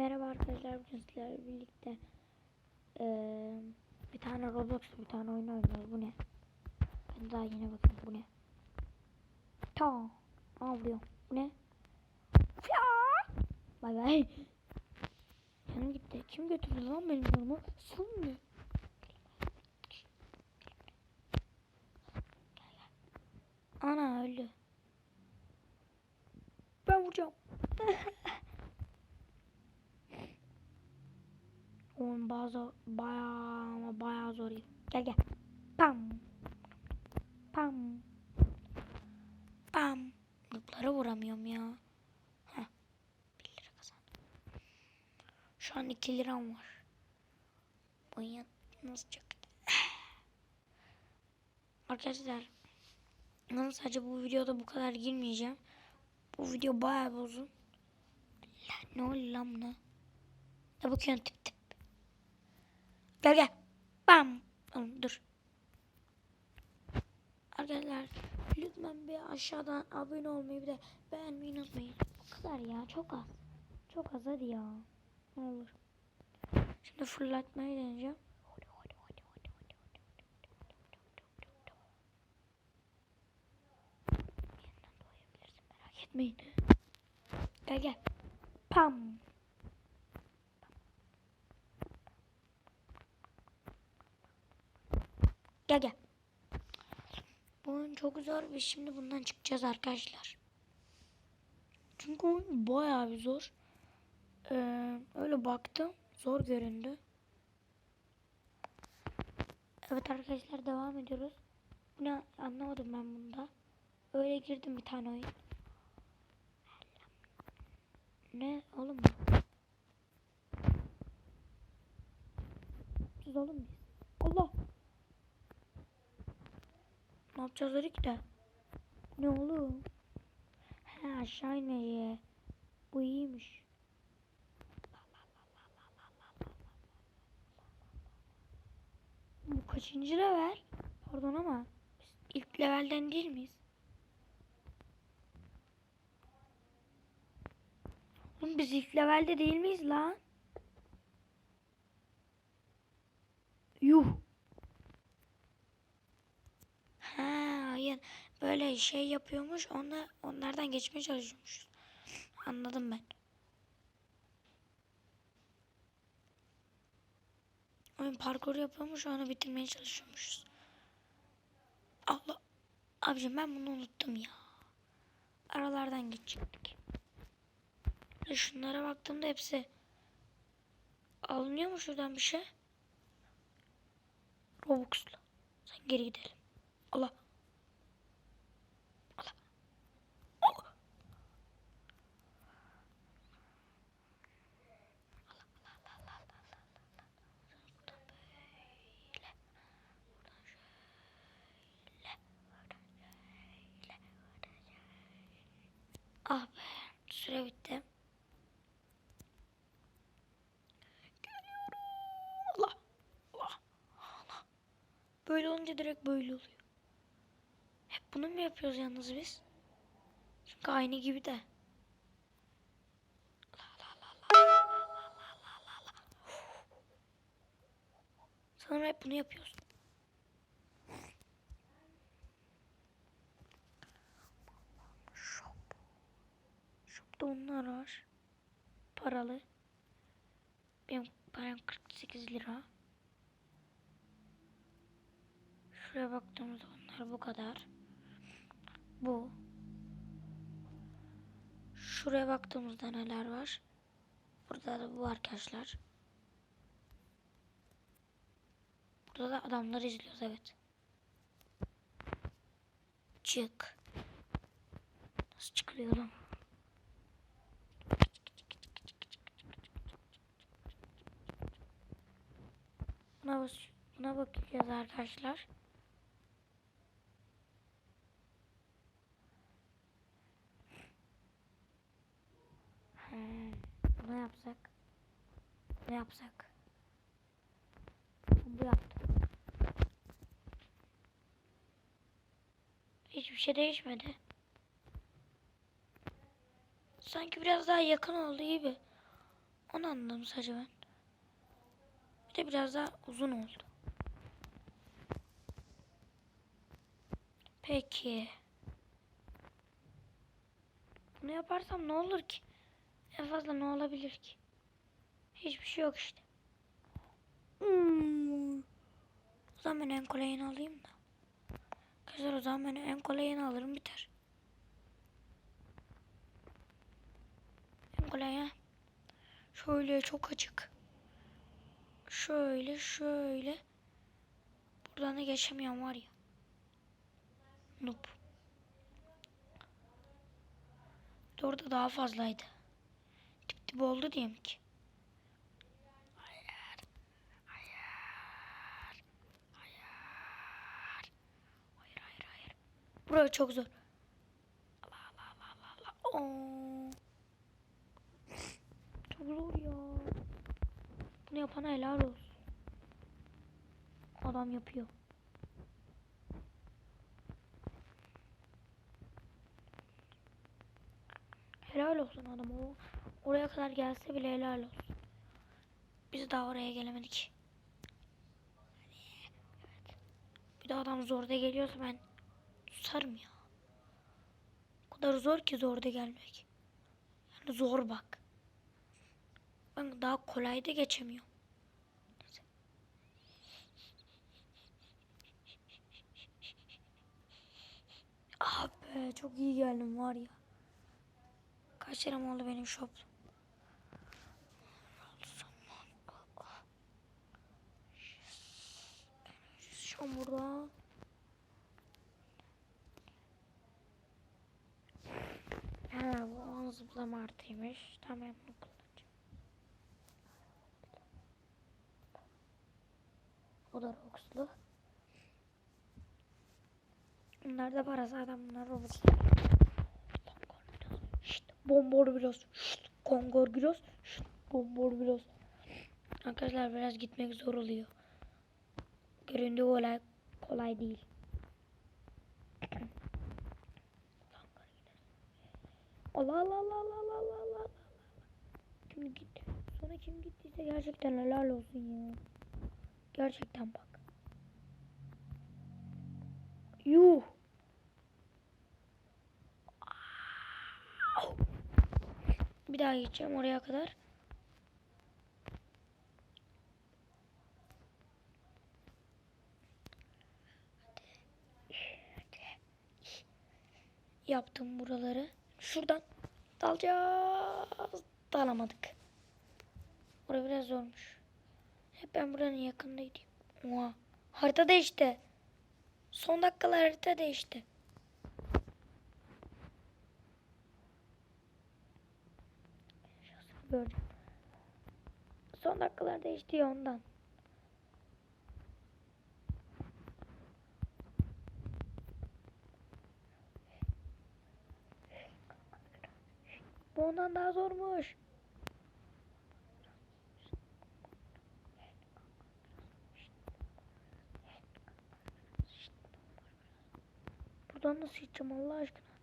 Merhaba arkadaşlar bugün sizlerle birlikte eee, bir tane Roblox bir tane oyun oynuyoruz bu ne? Ben daha yeni bakayım bu ne? Ta, aa vuruyor. Bu ne? Fya! Bay bay. Canım gitti. Kim götürdü lan benim canımı? Sen mi? Ana öldü. Ben vuracağım. Oğlum bazı bayağı ama bayağı zor. Gel gel. Pam. Pam. Pam. Nuklara vuramıyorum ya. Heh. 1 lira kazandım. Şu an 2 liram var. Oyun nasıl çok Arkadaşlar ben sadece bu videoda bu kadar girmeyeceğim. Bu video bayağı uzun. Lan ne oluyor lan buna? Ne bakıyorsun tip tip? Gel gel. Bam. Oğlum, dur. Arkadaşlar lütfen bir aşağıdan abone olmayı bir de beğenmeyi unutmayın. Bu kadar ya çok az. Çok az hadi ya. Ne olur. Şimdi fırlatmayı deneyeceğim. Gel gel. Pam. Gel gel. Bu oyun çok zor ve şimdi bundan çıkacağız arkadaşlar. Çünkü oyun bayağı bir zor. Ee, öyle baktım. Zor göründü. Evet arkadaşlar devam ediyoruz. Bu ne anlamadım ben bunda. Öyle girdim bir tane oyun. Ne oğlum bu? Siz oğlum biz. Allah. Ne yapacağız dedik de. Ne oğlum? He aşağı inmeye. Bu iyiymiş. Bu kaçıncı level? Pardon ama biz ilk levelden değil miyiz? Oğlum biz ilk levelde değil miyiz lan? Yuh. Ha, hayır. Böyle şey yapıyormuş. Onlar, onlardan geçmeye çalışıyormuş. Anladım ben. Oyun parkur yapıyormuş. Onu bitirmeye çalışıyormuşuz. Allah. Abicim ben bunu unuttum ya. Aralardan geçecektik. Şunlara baktığımda hepsi alınıyor mu şuradan bir şey? Robux'la. Sen geri gidelim. Allah. Böyle olunca direkt böyle oluyor. Hep bunu mu yapıyoruz yalnız biz? Çünkü aynı gibi de. Sanırım hep bunu yapıyoruz. Shop. Shop'ta onlar var. Paralı. Benim param 48 lira. Şuraya baktığımızda onlar bu kadar. Bu. Şuraya baktığımızda neler var? Burada da bu arkadaşlar. Burada da adamları izliyoruz evet. Çık. Nasıl çıkıyor lan? Buna, bas buna bakacağız arkadaşlar. Hmm, ne yapsak? Ne yapsak? Bu yaptım. Hiçbir şey değişmedi. Sanki biraz daha yakın oldu gibi. Onu anladım sadece ben. Bir de biraz daha uzun oldu. Peki. Bunu yaparsam ne olur ki? En fazla ne olabilir ki? Hiçbir şey yok işte. Hmm. O zaman ben en kolayını alayım da. Arkadaşlar o zaman ben en kolayını alırım biter. En kolay ha. Şöyle çok açık. Şöyle şöyle. Buradan da geçemiyorum var ya. Noob. Orada daha fazlaydı. Tip tip oldu diyelim ki. Burası çok zor. Allah Allah Allah Allah. Allah. Oo. Çok zor ya. Bunu yapana helal olsun. Adam yapıyor. Helal olsun adam o. Oraya kadar gelse bile helal olsun. Biz daha oraya gelemedik. Bir de adam zorda geliyorsa ben susarım ya. O kadar zor ki zorda gelmek. Yani zor bak. Ben daha kolay da geçemiyorum. Ah be çok iyi geldim var ya. Kaç liram oldu benim shop? Şu. Ha bu an zıplama artıymış. Tamam bunu kullanacağım. O da Rox'lu. Bunlar da para zaten bunlar Robux. Şşt, bombor biraz. Şşt, kongor biraz. Şşt, bombor biraz. Arkadaşlar biraz gitmek zor oluyor. Göründüğü kolay, kolay değil. Allah Allah Allah Allah Allah Allah Allah. Kim gitti? Sonra kim gittiyse gerçekten helal olsun ya. Gerçekten bak. Yuh. Bir daha gideceğim oraya kadar. Yaptım buraları. Şuradan dalacağız. Dalamadık. Orası biraz zormuş. Hep ben buranın yakındaydım. Oha. Harita değişti. Son dakikalar harita değişti. Gördüm. Son dakikalar değişti ondan. Ondan daha zormuş. Buradan nasıl gideceğim Allah aşkına?